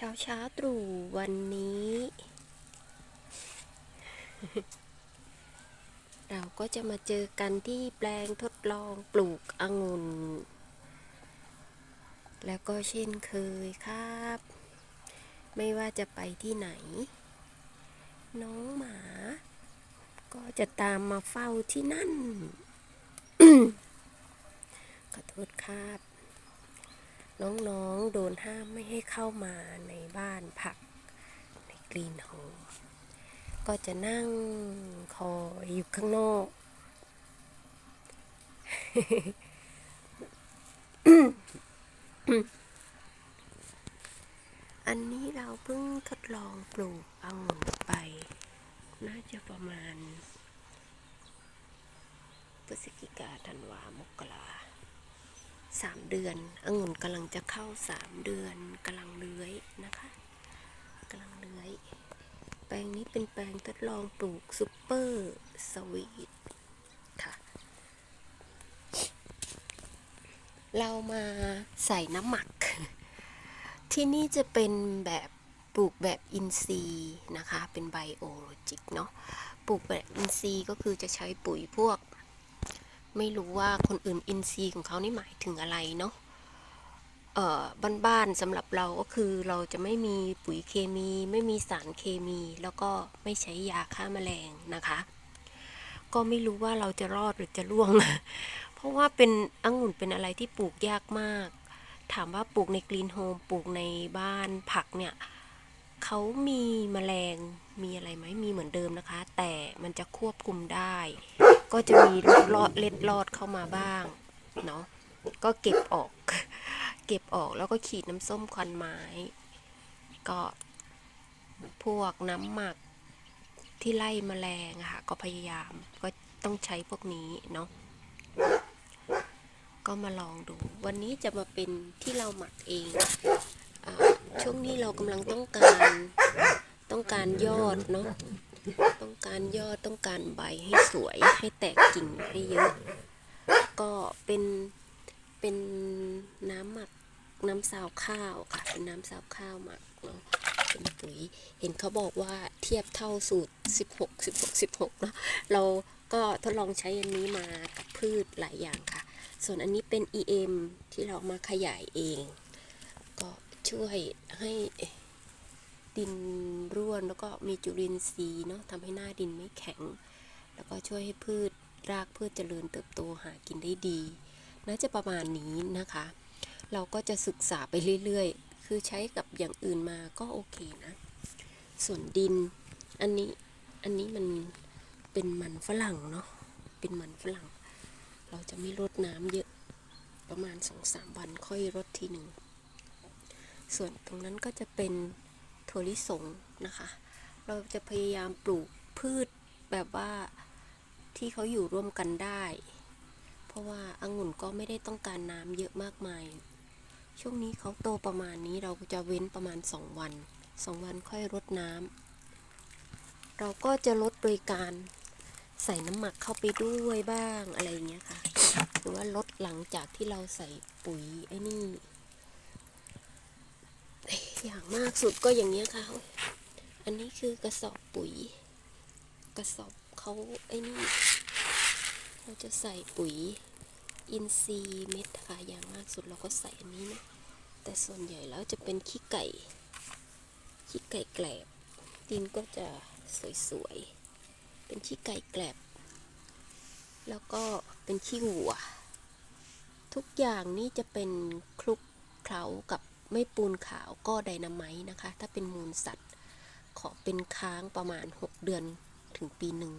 เช้าเช้าตรู่วันนี้ เราก็จะมาเจอกันที่แปลงทดลองปลูกองุ่น แล้วก็เช่นเคยครับ ไม่ว่าจะไปที่ไหน น้องหมา ก็จะตามมาเฝ้าที่นั่น ขอโทษครับ น้องๆ โดนห้ามไม่ให้เข้ามาในบ้านผักในกรีนโฮมก็จะนั่งคอยอยู่ข้างนอก อันนี้เราเพิ่งทดลองปลูกองุ่นไป น่าจะประมาณพฤศจิกาธันวามกรา สามเดือนองุ่นกำลังจะเข้าสามเดือนกำลังเลื้อยนะคะกำลังเลื้อย แปลงนี้เป็นแปลงทดลองปลูกซุปเปอร์สวีทค่ะ เรามาใส่น้ำหมัก ที่นี่จะเป็นแบบปลูกแบบอินทรีย์นะคะ เป็นไบโอโลจิกเนาะปลูกแบบอินทรีย์ก็คือจะใช้ปุ๋ยพวก ไม่รู้ว่าคนอื่นอินทรีของเขานี่หมายถึงอะไรเนาะเอ่อบ้านๆสำหรับเราก็คือเราจะไม่มีปุ๋ยเคมี ไม่มีสารเคมี แล้วก็ไม่ใช้ยาฆ่าแมลงนะคะ ก็ไม่รู้ว่าเราจะรอดหรือจะร่วง เพราะว่าเป็นองุ่นเป็นอะไรที่ปลูกยากมาก ถามว่าปลูกในกรีนโฮมปลูกในบ้านผักเนี่ยเขามีแมลงมีอะไรไหมมีเหมือนเดิมนะคะ แต่มันจะควบคุมได้ ก็จะมีลอดเล็ดลอดเข้ามาบ้างเนาะก็เก็บออก เก็บออกแล้วก็ขีดน้ำส้มควันไม้ ก็พวกน้ำหมักที่ไล่แมลงค่ะก็พยายามก็ต้องใช้พวกนี้เนาะก็มาลองดู วันนี้จะมาเป็นที่เราหมักเองอช่วงนี้เรากำลังต้องการต้องการยอดเนาะ ต้องการยอดต้องการใบให้สวยให้แตกกิ่งให้เยอะ ก็เป็นเป็นน้ำหมักน้ำซาวข้าวค่ะเป็นน้ำซาวข้าวหมักเนาะเป็นปุ๋ยเห็นเขาบอกว่าเทียบเท่าสูตร 16 16 16เนาะเราก็ทดลองใช้อันนี้มากับพืชหลายอย่างค่ะ ส่วนอันนี้เป็น EM ที่เรามาขยายเอง ก็ช่วยให้ ดินร่วนแล้วก็มีจุลินทรีย์เนาะทำให้หน้าดินไม่แข็ง แล้วก็ช่วยให้พืชรากพืชเจริญเติบโตหากินได้ดีน่าจะประมาณนี้นะคะ เราก็จะศึกษาไปเรื่อยๆ คือใช้กับอย่างอื่นมาก็โอเคนะ ส่วนดินอันนี้อันนี้มันเป็นมันฝรั่งเนาะเป็นมันฝรั่ง เราจะไม่รดน้ำเยอะประมาณสองสามวันค่อยรดทีหนึ่งส่วนตรงนั้นก็จะเป็น ถั่วลิสงนะคะ เราจะพยายามปลูกพืชแบบว่าที่เขาอยู่ร่วมกันได้ เพราะว่าองุ่นก็ไม่ได้ต้องการน้ำเยอะมากมาย ช่วงนี้เขาโตประมาณนี้เราจะเว้นประมาณ 2 วัน 2 วันค่อยรดน้ำเราก็จะลดโดยการใส่น้ำหมักเข้าไปด้วยบ้างอะไรอย่างเงี้ยค่ะ หรือว่าลดหลังจากที่เราใส่ปุ๋ยไอ้นี่ อย่างมากสุดก็อย่างเงี้ยค่ะ อันนี้คือกระสอบปุ๋ย กระสอบเขาไอ้นี่ เราจะใส่ปุ๋ยอินทรีย์เม็ดค่ะ อย่างมากสุดเราก็ใส่อันนี้นะ แต่ส่วนใหญ่แล้วจะเป็นขี้ไก่ ขี้ไก่แกลบ ดินก็จะสวยๆ เป็นขี้ไก่แกลบ แล้วก็เป็นขี้วัว ทุกอย่างนี่จะเป็นคลุกเคล้ากับ ไม่ปูนขาวก็ไดนาไมต์นะคะ ถ้าเป็นมูลสัตว์ ขอเป็นค้างประมาณ 6 เดือนถึงปีหนึ่ง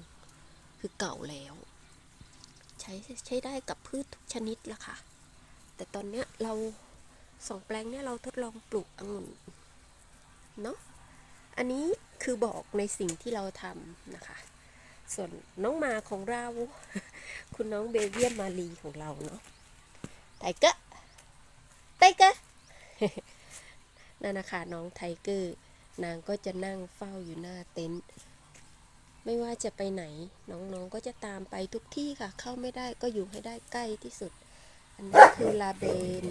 คือเก่าแล้ว ใช้ใช้ได้กับพืชทุกชนิดละค่ะ แต่ตอนเนี้ยเราสองแปลงเนี่ยเราทดลองปลูกองุ่นเนาะอันนี้คือบอกในสิ่งที่เราทำนะคะ ส่วนน้องมาของเรา คุณน้องเบเยียมมาลีของเราเนาะไทเกอร์ไทเกอร์ นั่นนะคะน้องไทเกอร์นางก็จะนั่งเฝ้าอยู่หน้าเต็นท์ไม่ว่าจะไปไหน น้องๆก็จะตามไปทุกที่ค่ะ เข้าไม่ได้ก็อยู่ให้ได้ใกล้ที่สุด อันนี้คือลาเบน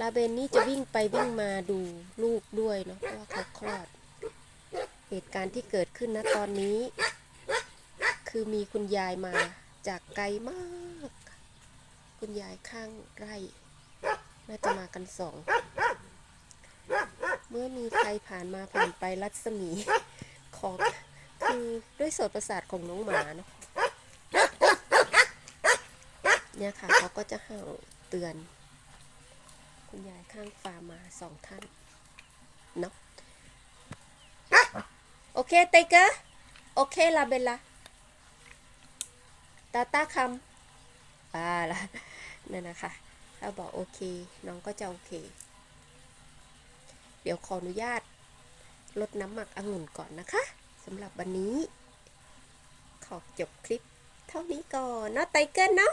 ลาเบนนี่จะวิ่งไปวิ่งมาดูลูกด้วยเนาะเพราะว่าเขาคลอด เหตุการณ์ที่เกิดขึ้นนะตอนนี้ คือมีคุณยายมาจากไกลมาก คุณยายข้างไร่ น่าจะมากันสอง เมื่อมีใครผ่านมาผ่านไปรัศมีของคือด้วยโสตประสาทของน้องหมาเนาะเนี่ยค่ะเขาก็จะเห่าเตือน คุณยายข้างฟาร์มาสองท่านเนาะโอเคไตเกอร์โอเคลาเบลลาตาตาคำอ่าละนั่นนะคะถ้าบอกโอเค น้องก็จะโอเค เดี๋ยวขออนุญาตลดน้ำหมักองุ่นก่อนนะคะสำหรับวันนี้ ขอจบคลิปเท่านี้ก่อนเนาะไตเกิลเนาะ